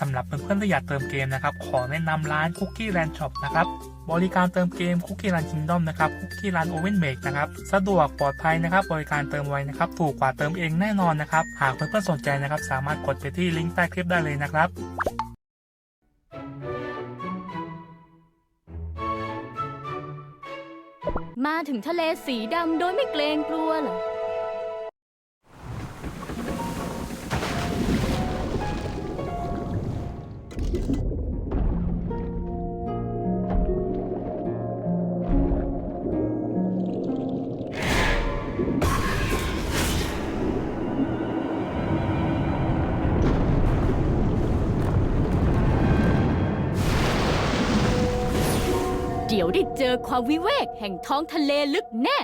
สำหรับเพื่อนๆที่อยากเติมเกมนะครับ ขอแนะนำร้าน Cookie Land Shop นะครับ บริการเติมเกม Cookie Land Kingdom นะครับ Cookie Land Oven Make นะครับ สะดวกปลอดภัยนะครับ บริการเติมไวนะครับ ถูกกว่าเติมเองแน่นอนนะครับ หากเพื่อนๆสนใจนะครับ สามารถกดไปที่ลิงก์ใต้คลิปได้เลยนะครับมาถึงทะเลสีดำโดยไม่เกรงกลัวเหรอ เดี๋ยวได้เจอความวิเวกแห่งท้องทะเลลึกแน่